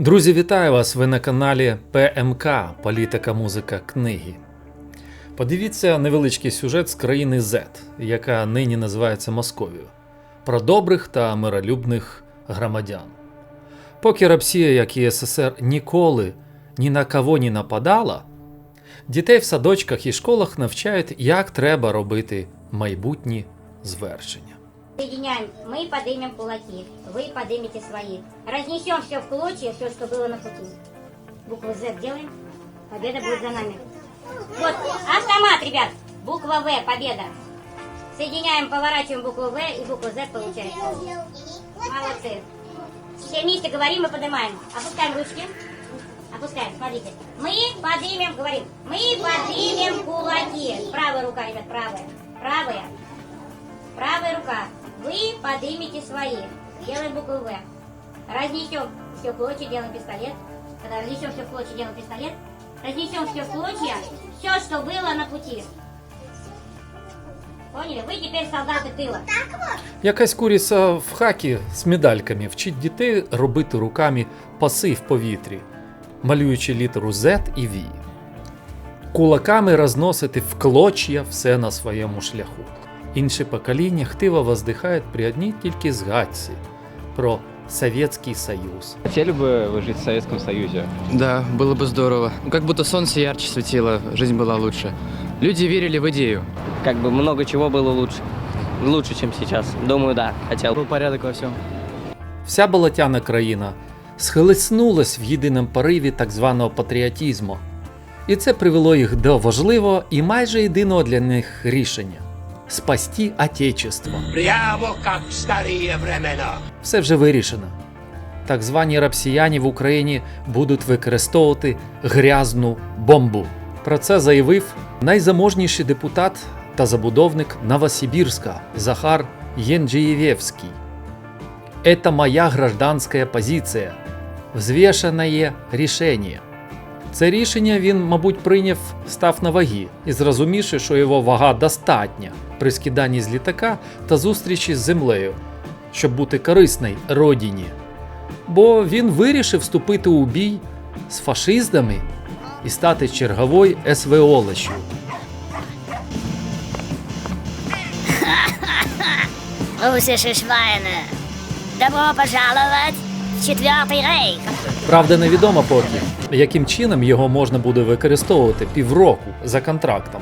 Друзі, вітаю вас! Ви на каналі ПМК Політика, музика, книги. Подивіться невеличкий сюжет з країни Z, яка нині називається Московією, про добрих та миролюбних громадян. Поки Росія, як і СССР, ніколи ні на кого не нападала, дітей в садочках і школах навчають, як треба робити майбутні звершення. Соединяем. Мы поднимем кулаки. Вы поднимете свои. Разнесем все в клочья, все, что было на пути. Букву Z делаем. Победа будет за нами. Вот, автомат, ребят. Буква В, победа. Соединяем, поворачиваем букву В и букву Z получается. Молодцы. Все вместе говорим и поднимаем. Опускаем ручки. Опускаем, смотрите. Мы поднимем, говорим. Мы поднимем кулаки. Правая рука, ребят, правая. Правая. Правая рука. Вы поднимете свои. Делаем букву В. Разнесем все в клочья, делаем пистолет. Когда разнесем все в клочья, делаем пистолет. Разнесем все в клочья, все, что было на пути. Поняли? Вы теперь солдаты тыла. Якась куриця в хакі з медальками вчить дітей робити руками паси в повітрі, малюючи літеру Z і V. Кулаками розносити в клоч'я все на своєму шляху. Інше покоління хтиво воздихають при одній тільки згадці про Совєтський Союз. Хотели бы вы жить в Советском Союзе? Да, было бы здорово. Ну, Как будто солнце ярче светило, жизнь была лучше. Люди верили в идею. как бы много чего было лучше. Лучше, чем сейчас. Думаю, да, хотел. Был порядок во всем. Вся болотяна країна схилеснулась в єдиному пориві так званого патріотизму. І це привело їх до важливого і майже єдиного для них рішення спасти Отечество. Прямо как в старые времена. Все вже вирішено. Так звані рапсіяни в Україні будуть використовувати грязну бомбу. Про це заявив найзаможніший депутат та забудовник Новосибірська Захар Єнджієвський. Это моя гражданська позиція. Взвішене рішення. Це рішення він, мабуть, прийняв, став на ваги і зрозумівши, що його вага достатня при скиданні з літака та зустрічі з землею, щоб бути корисний родині. Бо він вирішив вступити у бій з фашистами і стати черговою СВО-лещю. Русische Schweine. Добро пожаловать в Четвертый Рейх. Правда, невідомо поки, яким чином його можна буде використовувати півроку за контрактом.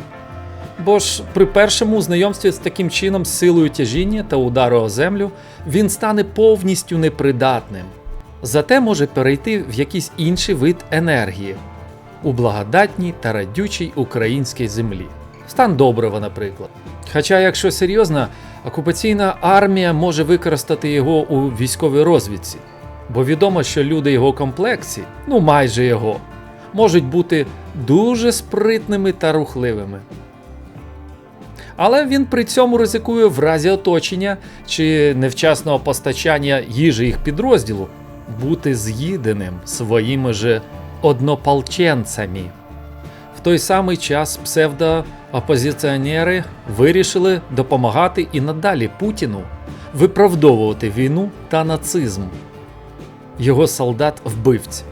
Бо ж при першому знайомстві з таким чином силою тяжіння та удару о землю він стане повністю непридатним. Зате може перейти в якийсь інший вид енергії у благодатній та радючій українській землі. Стан добрива, наприклад. Хоча, якщо серйозно, окупаційна армія може використати його у військовій розвідці, бо відомо, що люди його комплекції, ну майже його, можуть бути дуже спритними та рухливими. Але він при цьому ризикує в разі оточення чи невчасного постачання їжі їх підрозділу бути з'їденим своїми же однополченцями. В той самий час псевдоопозиціонери вирішили допомагати і надалі Путіну виправдовувати війну та нацизм його солдат-вбивць.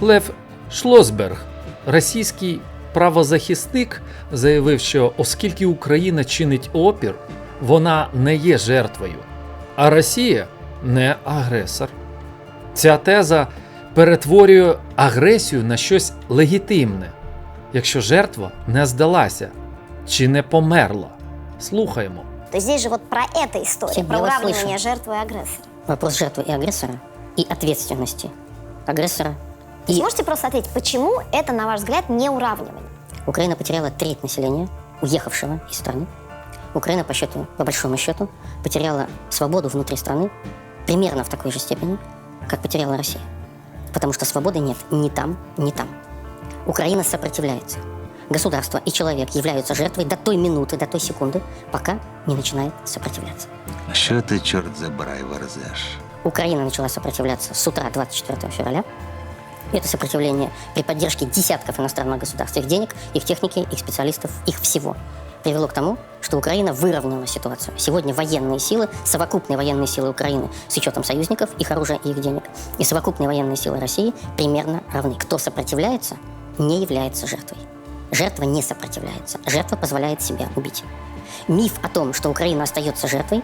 Лев Шлосберг, російський правозахисник, заявив, що оскільки Україна чинить опір, вона не є жертвою, а Росія не агресор. Ця теза перетворює агресію на щось легітимне, якщо жертва не здалася чи не померла. Слухаємо. То есть здесь же вот про это история, Всем про я вас уравнивание слышу. жертвы и агрессора. Вопрос жертвы и агрессора и ответственности агрессора. То есть И можете просто ответить, почему это, на ваш взгляд, не уравнивание? Украина потеряла треть населения, уехавшего из страны. Украина, по счету, по большому счету, потеряла свободу внутри страны примерно в такой же степени, как потеряла Россия. Потому что свободы нет ни там, ни там. Украина сопротивляется. Государство и человек являются жертвой до той минуты, до той секунды, пока не начинает сопротивляться. Що ти, чорт забирай, верзеш? Украина начала сопротивляться с утра 24 февраля. Это сопротивление при поддержке десятков иностранных государств, их денег, их техники, их специалистов, их всего. привело к тому, что Украина выровняла ситуацию. Сегодня военные силы, совокупные военные силы Украины с учетом союзников, их оружия и их денег, и совокупные военные силы России примерно равны. Кто сопротивляется, не является жертвой. Жертва не сопротивляется. Жертва позволяет себя убить. Миф о том, что Украина остается жертвой,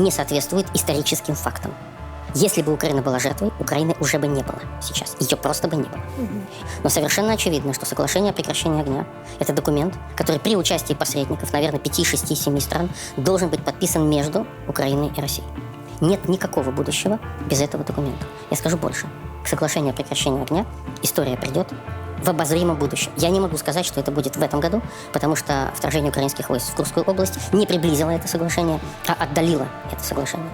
не соответствует историческим фактам. Если бы Украина была жертвой, Украины уже бы не было сейчас. Ее просто бы не было. Но совершенно очевидно, что соглашение о прекращении огня – это документ, который при участии посредников, наверное, 5, 6, 7 стран, должен быть подписан между Украиной и Россией. Нет никакого будущего без этого документа. Я скажу больше. К соглашению о прекращении огня история придет в обозримом будущем. Я не могу сказать, что это будет в этом году, потому что вторжение украинских войск в Курскую область не приблизило это соглашение, а отдалило это соглашение.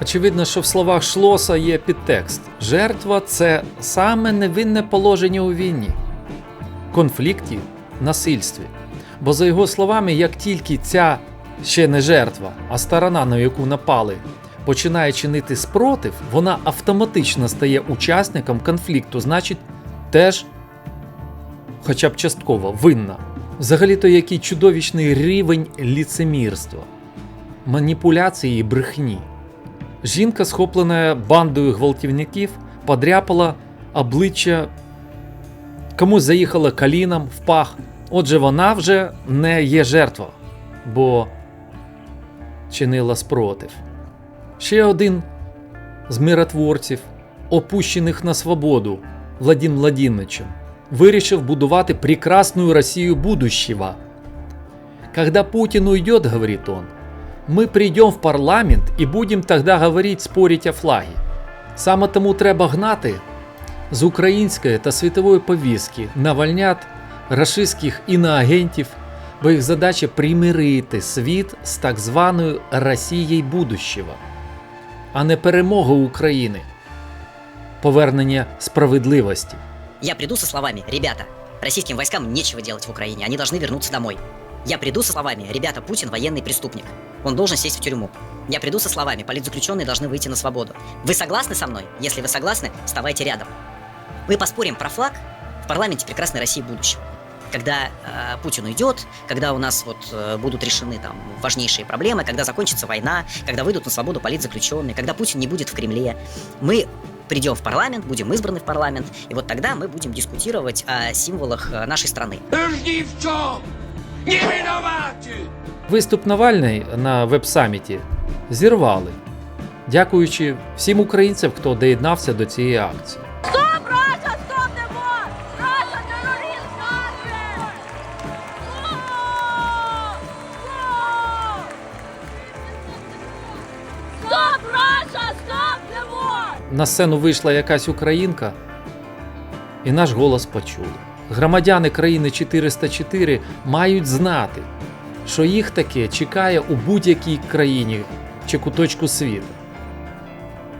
Очевидно, що в словах Шлоса є підтекст. Жертва це саме невинне положення у війні, конфлікті, насильстві. Бо, за його словами, як тільки ця ще не жертва, а сторона, на яку напали, починає чинити спротив, вона автоматично стає учасником конфлікту, значить, теж, хоча б частково, винна. Взагалі-то який чудовищний рівень ліцемірства, маніпуляції і брехні. Жінка, схоплена бандою гвалтівників, подряпала обличчя, комусь заїхала коліном в пах. Отже, вона вже не є жертва, бо чинила спротив. Ще один з миротворців, опущених на свободу Владим Владимировичем, вирішив будувати прекрасную Россию будущего. Когда Путин уйдет, говорит он, мы прийдем в парламент і будем тогда говорить, спорить о флагі. Саме тому треба гнати з української та світової повістки навальнят рашистських іноагентів, бо їх задача примирити світ з так званою Росією будущего, а не перемога України, повернення справедливості. Я приду со словами «Ребята, российским войскам нечего делать в Украине, они должны вернуться домой». Я приду со словами «Ребята, Путин военный преступник, он должен сесть в тюрьму». Я приду со словами «Политзаключенные должны выйти на свободу». Вы согласны со мной? Если вы согласны, вставайте рядом. Мы поспорим про флаг в парламенте прекрасной России будущего. Когда э, Путин уйдет, когда у нас вот э, будут решены там важнейшие проблемы, когда закончится война, когда выйдут на свободу политзаключенные, когда Путин не будет в Кремле, мы придем в парламент, будем избраны в парламент, и вот тогда мы будем дискутировать о символах э, нашей страны. Жди в чем? Не виноваты! Виступ Навальний на веб-саміті зірвали, дякуючи всім українцям, хто доєднався до цієї акції. На сцену вийшла якась українка, і наш голос почули. Громадяни країни 404 мають знати, що їх таке чекає у будь-якій країні чи куточку світу.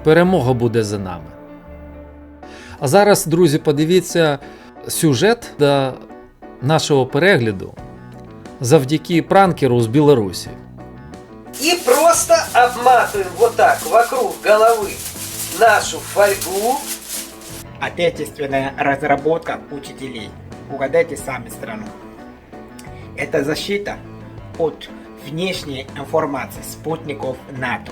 Перемога буде за нами. А зараз, друзі, подивіться сюжет до нашого перегляду завдяки пранкеру з Білорусі. И просто обматываем вот так вокруг головы нашу фольгу. Отечественная разработка учителей. Угадайте сами страну. Это защита от внешней информации спутников НАТО.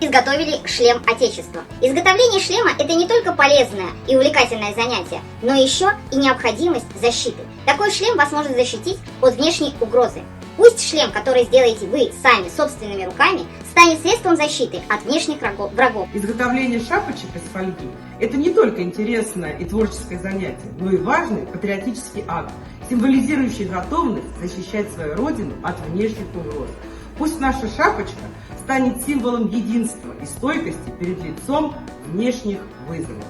Изготовили шлем Отечества. Изготовление шлема – это не только полезное и увлекательное занятие, но еще и необходимость защиты. Такой шлем вас может защитить от внешней угрозы. Пусть шлем, который сделаете вы сами собственными руками, станет средством защиты от внешних врагов- врагов. Изготовление шапочек из фольги – это не только интересное и творческое занятие, но и важный патриотический акт, символизирующий готовность защищать свою родину от внешних угроз. Пусть наша шапочка станет символом единства и стойкости перед лицом внешних вызовов.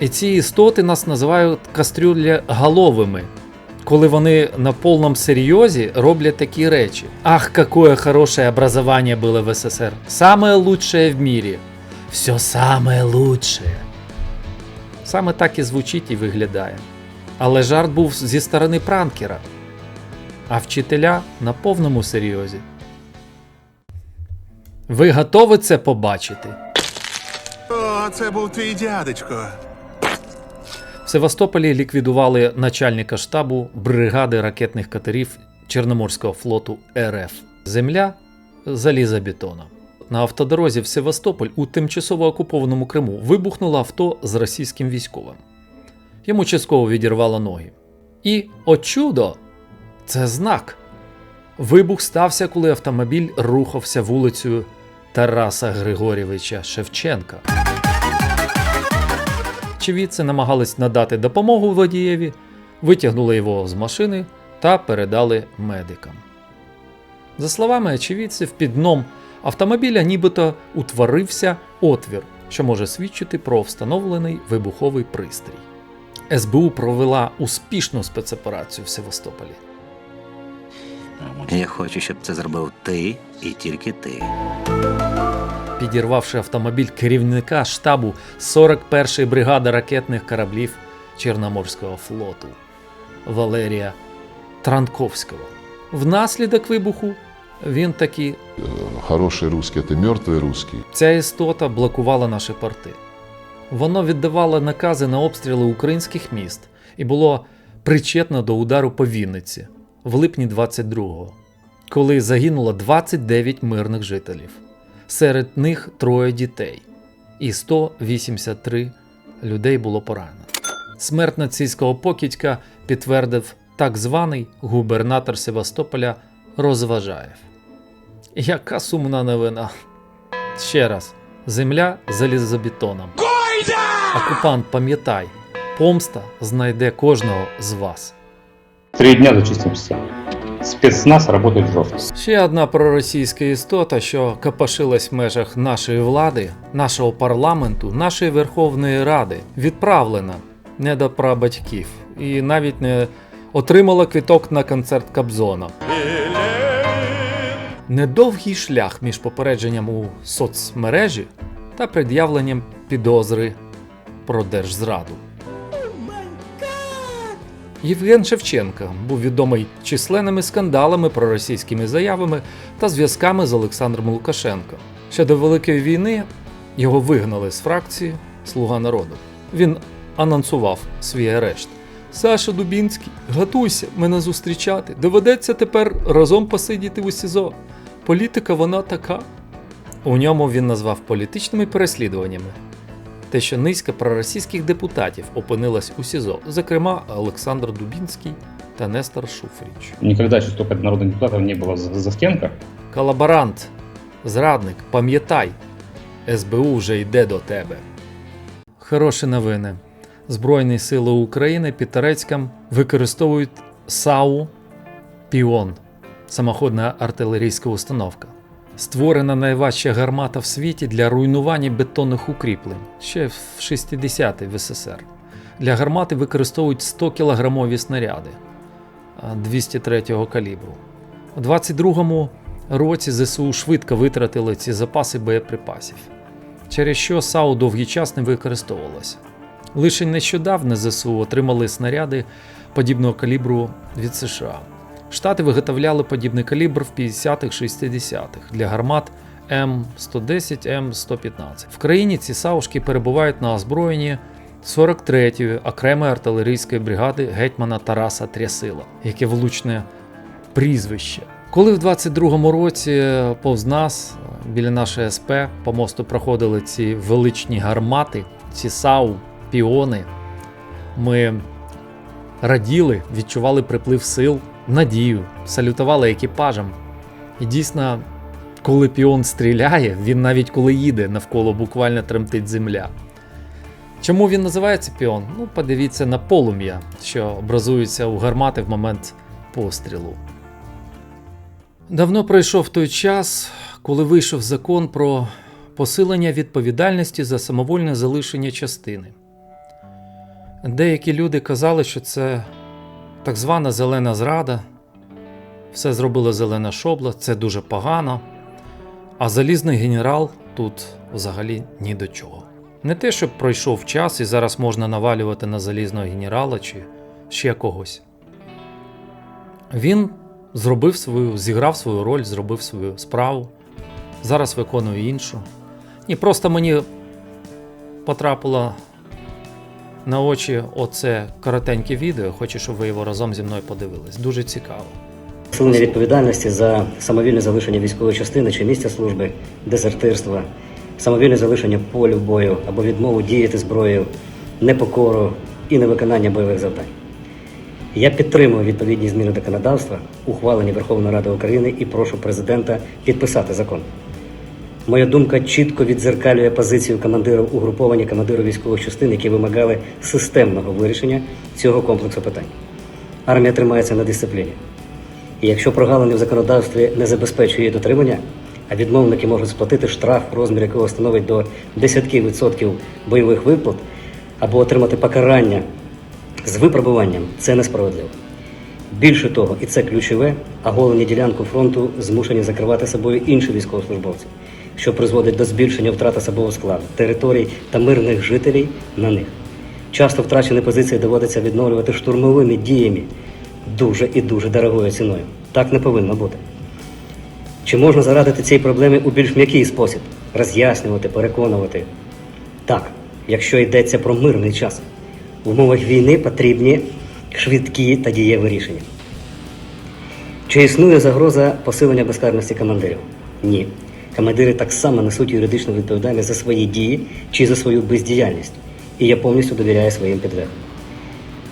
І ці істоти нас називають кастрюляголовими, коли вони на повному серйозі роблять такі речі. Ах, какое хорошее образование было в СССР. Самое лучшее в мире. Все самое лучшее. Саме так і звучить і виглядає. Але жарт був зі сторони пранкера, а вчителя на повному серйозі. Ви готові це побачити? О, це був твій дядечко. Все Севастополі ліквідували начальника штабу бригади ракетних катерів Чорноморського флоту РФ. Земля залізобетона. На автодорозі в Севастополь у тимчасово окупованому Криму вибухнуло авто з російським військовим. Йому частково відірвало ноги. І, о чудо, це знак. Вибух стався, коли автомобіль рухався вулицею Тараса Григорєвича Шевченка. Очевидці намагались надати допомогу водієві, витягнули його з машини та передали медикам. За словами очевидців, під дном автомобіля нібито утворився отвір, що може свідчити про встановлений вибуховий пристрій. СБУ провела успішну спецоперацію в Севастополі. Я хочу, щоб це зробив ти і тільки ти. Підірвавши автомобіль керівника штабу 41-ї бригади ракетних кораблів Чорноморського флоту Валерія Транковського. Внаслідок вибуху він таки Хороший русский – это мертвый русский. Ця істота блокувала наші порти. Воно віддавало накази на обстріли українських міст і було причетно до удару по Вінниці в липні 22-го, коли загинуло 29 мирних жителів. Серед них троє дітей, і 183 людей було поранено. Смерть нацистського покидька підтвердив так званий губернатор Севастополя Розважаєв. Яка сумна новина. Ще раз, земля залізобетоном. Окупант, пам'ятай, помста знайде кожного з вас. Три дня до зачистимся. Спецназ работает жестко. Ще одна проросійська істота, що капашилась в межах нашої влади, нашого парламенту, нашої Верховної Ради, відправлена не до прабатьків і навіть не отримала квіток на концерт Кобзона. Недовгий шлях між попередженням у соцмережі та пред'явленням підозри про держзраду. Євген Шевченка був відомий численними скандалами, проросійськими заявами та зв'язками з Олександром Лукашенко. Ще до Великої війни його вигнали з фракції Слуга народу. Він анонсував свій арешт. Саша Дубінський, готуйся мене зустрічати. Доведеться тепер разом посидіти у СІЗО. Політика вона така. У ньому він назвав політичними переслідуваннями те, що низка проросійських депутатів опинилась у СІЗО, зокрема Олександр Дубінський та Нестор Шуфріч. Никогда еще столько народных депутатов не было за, за стенках. Колаборант, зрадник, пам'ятай, СБУ вже йде до тебе. Хороші новини. Збройні сили України під Терецьком використовують САУ Піон самоходна артилерійська установка. Створена найважча гармата в світі для руйнування бетонних укріплень ще в 60-ті в СССР. Для гармати використовують 100 кілограмові снаряди 203-го калібру. У 22-му році ЗСУ швидко витратили ці запаси боєприпасів, через що САУ довгий час не використовувалося. Лише нещодавно ЗСУ отримали снаряди подібного калібру від США. Штати виготовляли подібний калібр в 50-х-60-х для гармат М110, М115. В країні ці саушки перебувають на озброєнні 43-ї окремої артилерійської бригади гетьмана Тараса Трясила, яке влучне прізвище. Коли в 22-му році повз нас, біля нашої СП, по мосту проходили ці величні гармати, ці САУ, піони, ми раділи, відчували приплив сил, надію, салютували екіпажам. І дійсно, коли піон стріляє, він навіть коли їде, навколо буквально тремтить земля. Чому він називається піон? Ну, подивіться на полум'я, що образується у гармати в момент пострілу. Давно пройшов той час, коли вийшов закон про посилення відповідальності за самовольне залишення частини. Деякі люди казали, що це так звана зелена зрада, все зробила зелена шобла, це дуже погано. А залізний генерал тут взагалі ні до чого. Не те, щоб пройшов час і зараз можна навалювати на залізного генерала чи ще когось. Він зробив свою, зіграв свою роль, зробив свою справу. Зараз виконує іншу. І просто мені потрапила на очі оце коротеньке відео. Хочу, щоб ви його разом зі мною подивились. Дуже цікаво. Посилення відповідальності за самовільне залишення військової частини чи місця служби, дезертирство, самовільне залишення полю бою або відмову діяти зброєю, непокору і невиконання бойових завдань. Я підтримую відповідні зміни законодавства, ухвалені Верховною Радою України і прошу президента підписати закон. Моя думка чітко віддзеркалює позицію командирів угруповання командирів військових частин, які вимагали системного вирішення цього комплексу питань. Армія тримається на дисципліні. І якщо прогалини в законодавстві не забезпечує її дотримання, а відмовники можуть сплатити штраф, розмір якого становить до десятків відсотків бойових виплат, або отримати покарання з випробуванням, це несправедливо. Більше того, і це ключове, оголені ділянку фронту змушені закривати собою інші військовослужбовці, що призводить до збільшення втрат особового складу, територій та мирних жителів на них. Часто втрачені позиції доводиться відновлювати штурмовими діями дуже і дуже дорогою ціною. Так не повинно бути. Чи можна зарадити цій проблемі у більш м'який спосіб? Роз'яснювати, переконувати? Так, якщо йдеться про мирний час. В умовах війни потрібні швидкі та дієві рішення. Чи існує загроза посилення безкарності командирів? Ні. Командири так само несуть юридичну відповідальність за свої дії чи за свою бездіяльність. І я повністю довіряю своїм підлеглим.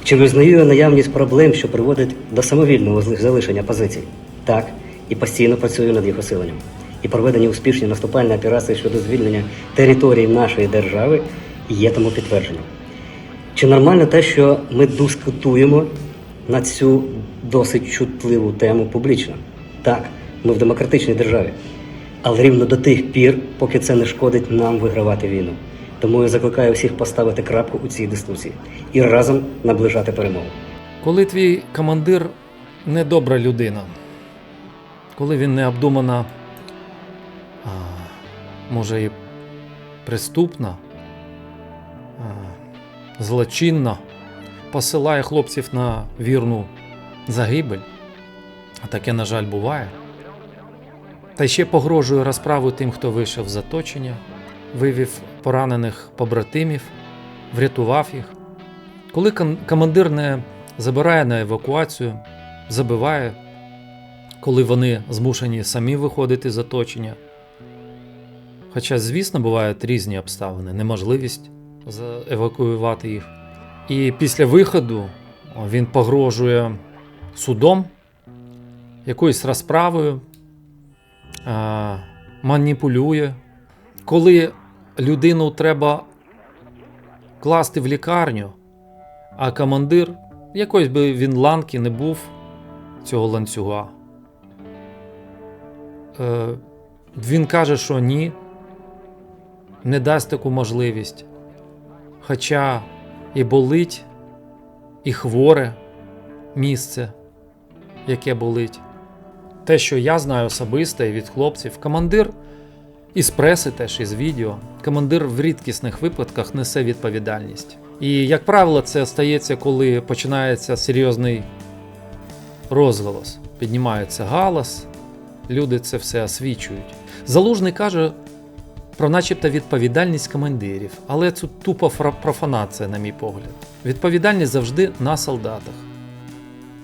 Чи визнаю наявність проблем, що приводить до самовільного залишення позицій? Так, і постійно працюю над їх усиленням. І проведені успішні наступальні операції щодо звільнення території нашої держави є тому підтвердженням. Чи нормально те, що ми дискутуємо на цю досить чутливу тему публічно? Так, ми в демократичній державі. Але рівно до тих пір, поки це не шкодить нам вигравати війну. Тому я закликаю всіх поставити крапку у цій дискусії і разом наближати перемогу. Коли твій командир недобра людина, коли він необдумана, а, може і преступна, а, злочинна, посилає хлопців на вірну загибель, а таке, на жаль, буває. Та ще погрожує розправу тим, хто вийшов з оточення, вивів поранених побратимів, врятував їх. Коли командир не забирає на евакуацію, забиває, коли вони змушені самі виходити з оточення. Хоча, звісно, бувають різні обставини, неможливість евакуювати їх. І після виходу він погрожує судом, якоюсь розправою, а, маніпулює. Коли людину треба класти в лікарню, а командир, якось би він ланки не був цього ланцюга. Е, він каже, що ні, не дасть таку можливість. Хоча і болить, і хворе місце, яке болить. Те, що я знаю особисто і від хлопців, командир із преси, теж із відео, командир в рідкісних випадках несе відповідальність. І, як правило, це стається, коли починається серйозний розголос. Піднімається галас, люди це все освічують. Залужний каже про начебто відповідальність командирів, але це тупо профанація, на мій погляд. Відповідальність завжди на солдатах.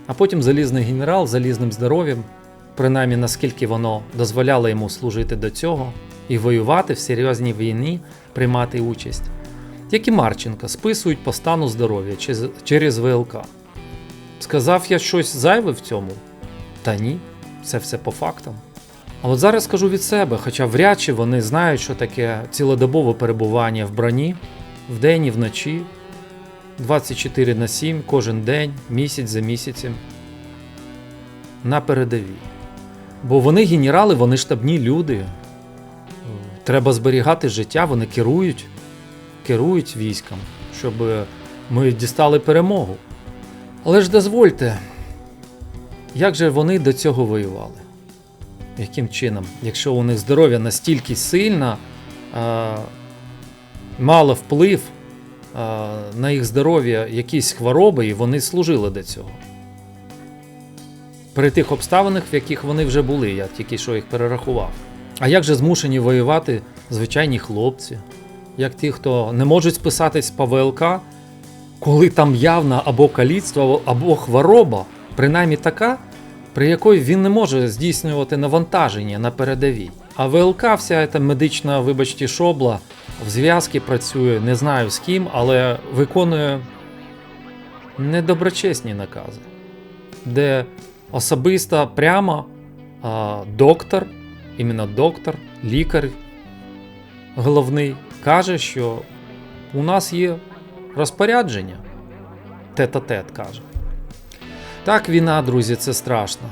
А потім залізний генерал залізним здоров'ям, принаймні наскільки воно дозволяло йому служити до цього і воювати в серйозній війні, приймати участь як і Марченка, списують по стану здоров'я через- ВЛК. Сказав я щось зайве в цьому? Та ні, це все по фактам. А от зараз скажу від себе, хоча вряд чи вони знають, що таке цілодобове перебування в броні вдень і вночі, 24 на 7, кожен день, місяць за місяцем. На передовій. Бо вони генерали, вони штабні люди. Треба зберігати життя, вони керують керують військом, щоб ми дістали перемогу. Але ж дозвольте, як же вони до цього воювали? Яким чином? Якщо у них здоров'я настільки сильно, е, мало вплив на їх здоров'я якісь хвороби, і вони служили до цього. При тих обставинах, в яких вони вже були, я тільки що їх перерахував. А як же змушені воювати звичайні хлопці? як ті, хто не можуть списатись по ВЛК, коли там явна або каліцтво, або хвороба, принаймні така, при якої він не може здійснювати навантаження на передовій. А ВЛК, вся ця медична, вибачте, шобла в зв'язки працює, не знаю з ким, але виконує недоброчесні накази, де особисто прямо а, доктор, іменно доктор, лікар головний, каже, що у нас є розпорядження. Тет-а-тет каже. Так, війна, друзі, це страшно.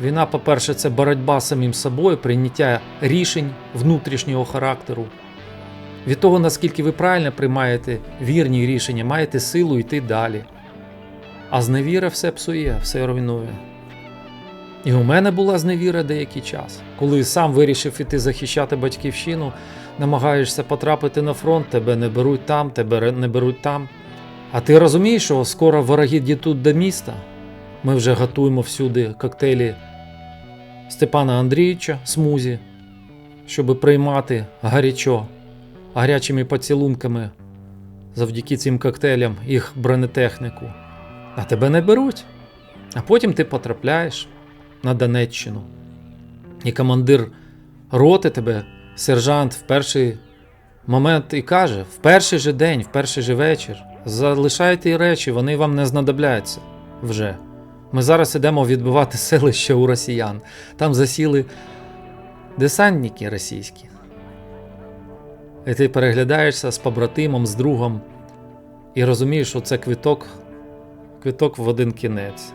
Війна, по-перше, це боротьба з самим собою, прийняття рішень внутрішнього характеру. Від того, наскільки ви правильно приймаєте вірні рішення, маєте силу йти далі. А зневіра все псує, все руйнує. І у мене була зневіра деякий час, коли сам вирішив іти захищати батьківщину, намагаєшся потрапити на фронт, тебе не беруть там, тебе не беруть там. А ти розумієш, що скоро вороги дійдуть до міста. Ми вже готуємо всюди коктейлі Степана Андрійовича смузі, щоб приймати гарячо, гарячими поцілунками завдяки цим коктейлям їх бронетехніку. А тебе не беруть. А потім ти потрапляєш на Донеччину. І командир роти тебе, сержант, в перший момент і каже: в перший же день, в перший же вечір, залишайте речі, вони вам не знадобляться вже. Ми зараз ідемо відбивати селище у росіян. Там засіли десантники російські. І ти переглядаєшся з побратимом, з другом, і розумієш, що це квиток, квиток в один кінець.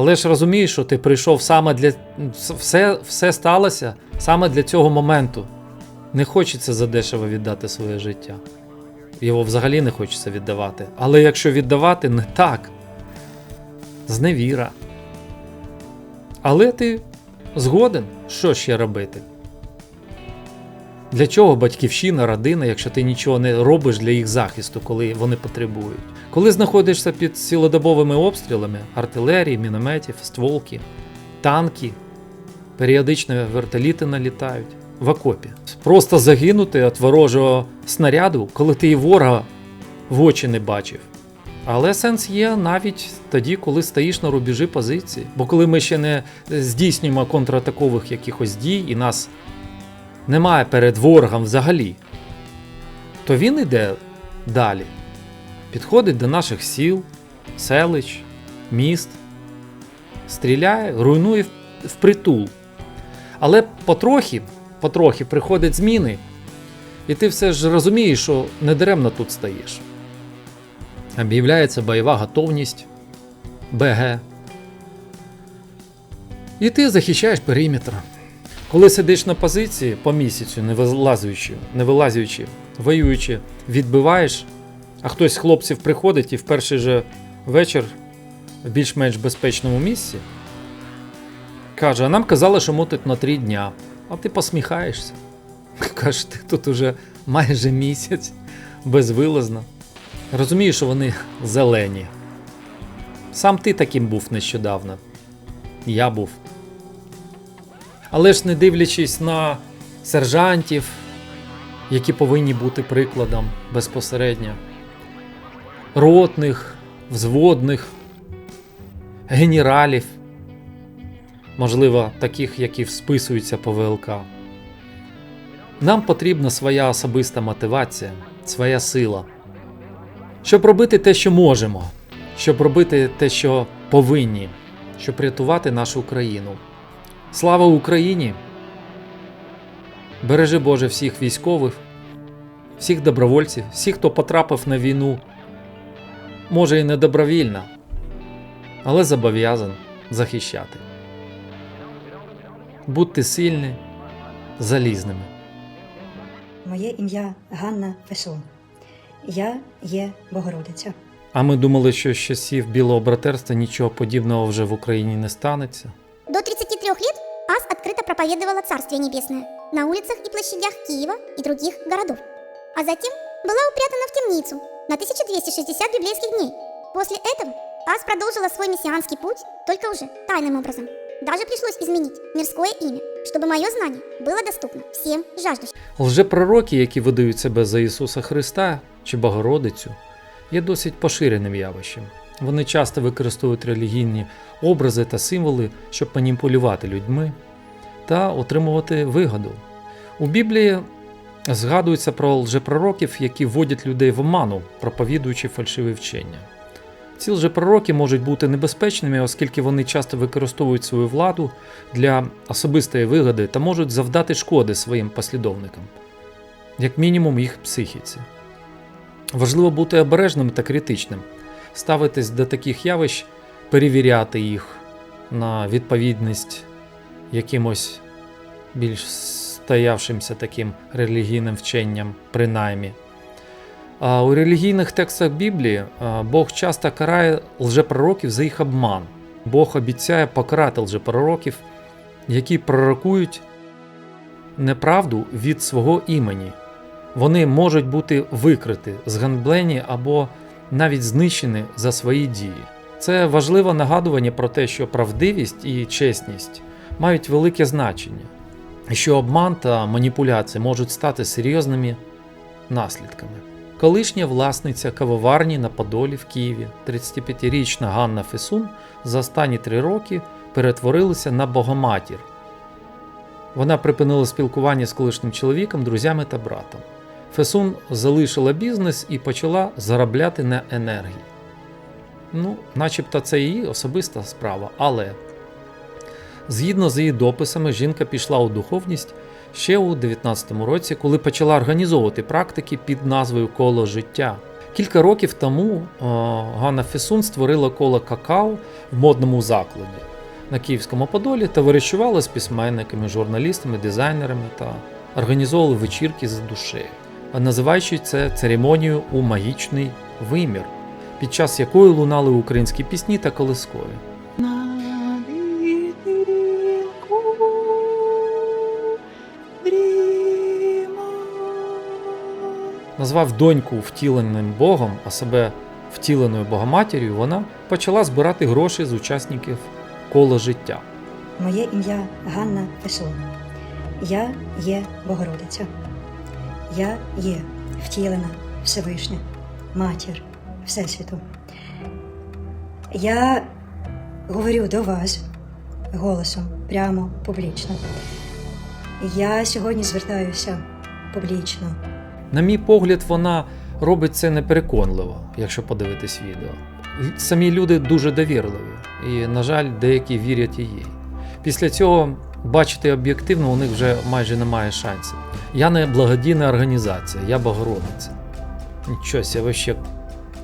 Але ж розумієш, що ти прийшов саме для. Все, все сталося саме для цього моменту. Не хочеться задешево віддати своє життя. Його взагалі не хочеться віддавати. Але якщо віддавати, не так. Зневіра. Але ти згоден, що ще робити? Для чого батьківщина, родина, якщо ти нічого не робиш для їх захисту, коли вони потребують? Коли знаходишся під цілодобовими обстрілами артилерії, мінометів, стволки, танки, періодично вертоліти налітають в окопі. Просто загинути від ворожого снаряду, коли ти і ворога в очі не бачив. Але сенс є навіть тоді, коли стоїш на рубежі позиції. Бо коли ми ще не здійснюємо контратакових якихось дій і нас немає перед ворогом взагалі, то він йде далі. Підходить до наших сіл, селищ, міст, стріляє, руйнує впритул. Але потрохи, потрохи приходять зміни, і ти все ж розумієш, що недаремно тут стоїш. Об'являється бойова готовність БГ. І ти захищаєш периметр. Коли сидиш на позиції по місяцю, не вилазуючи, не вилазуючи, воюючи, відбиваєш, а хтось з хлопців приходить і в перший же вечір в більш-менш безпечному місці каже: а нам казали, що мотить на три дня. А ти посміхаєшся. Кажеш, ти тут уже майже місяць безвилазно. Розумію, що вони зелені. Сам ти таким був нещодавно. Я був. Але ж не дивлячись на сержантів, які повинні бути прикладом безпосередньо, ротних, взводних, генералів, можливо, таких, які списуються по ВЛК. Нам потрібна своя особиста мотивація, своя сила. Щоб робити те, що можемо, щоб робити те, що повинні, щоб рятувати нашу Україну. Слава Україні! Бережи Боже всіх військових, всіх добровольців, всіх, хто потрапив на війну, може і не добровільно, але зобов'язан захищати. Будьте сильні, залізними. Моє ім'я Ганна Фесун. Я є Богородиця. А ми думали, що з часів білого братерства нічого подібного вже в Україні не станеться До 33 лет Ас открыто проповедовала Царствие Небесное на улицах и площадях Киева и других городов. А затем была упрятана в темницу на 1260 библейских дней. После этого Ас продолжила свой мессианский путь, только уже тайным образом. Даже пришлось изменить мирское имя, чтобы мое знание было доступно всем жаждущим. Лжепророки, які видають себе за Ісуса Христа чи Богородицю, є досить поширеним явищем. Вони часто використовують релігійні образи та символи, щоб маніпулювати людьми та отримувати вигоду. У Біблії згадується про лжепророків, які вводять людей в оману, проповідуючи фальшиві вчення. Ці лжепророки можуть бути небезпечними, оскільки вони часто використовують свою владу для особистої вигоди та можуть завдати шкоди своїм послідовникам, як мінімум їх психіці. Важливо бути обережним та критичним, ставитись до таких явищ, перевіряти їх на відповідність якимось більш стоявшимся таким релігійним вченням, принаймні. У релігійних текстах Біблії Бог часто карає лжепророків за їх обман. Бог обіцяє покарати лжепророків, які пророкують неправду від свого імені. Вони можуть бути викриті, зганблені або навіть знищені за свої дії. Це важливе нагадування про те, що правдивість і чесність мають велике значення, що обман та маніпуляції можуть стати серйозними наслідками. Колишня власниця кавоварні на Подолі в Києві, 35-річна Ганна Фесун, за останні три роки перетворилася на богоматір. Вона припинила спілкування з колишнім чоловіком, друзями та братом. Фесун залишила бізнес і почала заробляти на енергії. Ну, начебто це її особиста справа, але згідно з її дописами, жінка пішла у духовність ще у 19-му році, коли почала організовувати практики під назвою Коло життя. Кілька років тому е, Ганна Фесун створила коло какао в модному закладі на Київському Подолі та вирішувала з письменниками, журналістами, дизайнерами та організовували вечірки за душею, називаючи це церемонією у магічний вимір, під час якої лунали українські пісні та колискові. Назвав доньку втіленим Богом, а себе втіленою Богоматір'ю, вона почала збирати гроші з учасників кола життя. Моє ім'я Ганна Фесун. Я є Богородиця. Я є втілена Всевишня, матір Всесвіту. Я говорю до вас голосом прямо публічно. Я сьогодні звертаюся публічно. На мій погляд, вона робить це непереконливо, якщо подивитись відео. Самі люди дуже довірливі, і, на жаль, деякі вірять їй. Після цього бачити об'єктивно у них вже майже немає шансів. Я не благодійна організація, я Богородиця. Нічого ся вообще.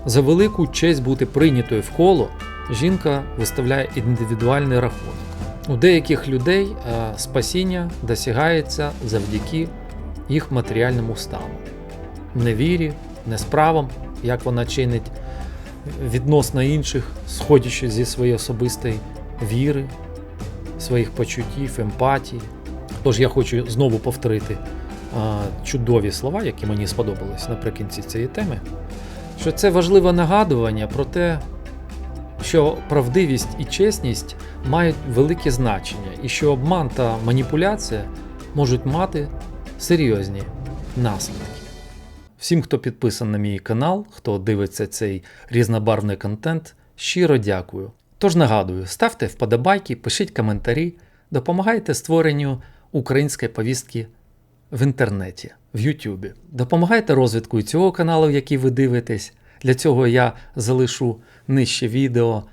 За велику честь бути прийнятою в коло, жінка виставляє індивідуальний рахунок. У деяких людей е, спасіння досягається завдяки їх матеріальному стану, невірі, несправам, як вона чинить відносно інших, сходячи зі своєї особистої віри, своїх почуттів, емпатії. Тож я хочу знову повторити а, чудові слова, які мені сподобались наприкінці цієї теми, що це важливе нагадування про те, що правдивість і чесність мають велике значення, і що обман та маніпуляція можуть мати серйозні наслідки. Всім, хто підписаний на мій канал, хто дивиться цей різнобарвний контент, щиро дякую. Тож нагадую, ставте вподобайки, пишіть коментарі, допомагайте створенню української повістки в інтернеті, в Ютубі. Допомагайте розвитку цього каналу, який ви дивитесь. Для цього я залишу нижче відео,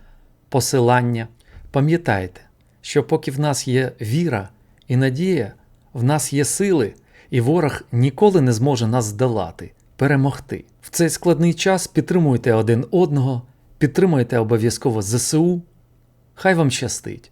посилання. Пам'ятайте, що поки в нас є віра і надія, в нас є сили, і ворог ніколи не зможе нас здолати, перемогти. В цей складний час підтримуйте один одного, підтримуйте обов'язково ЗСУ. Хай вам щастить!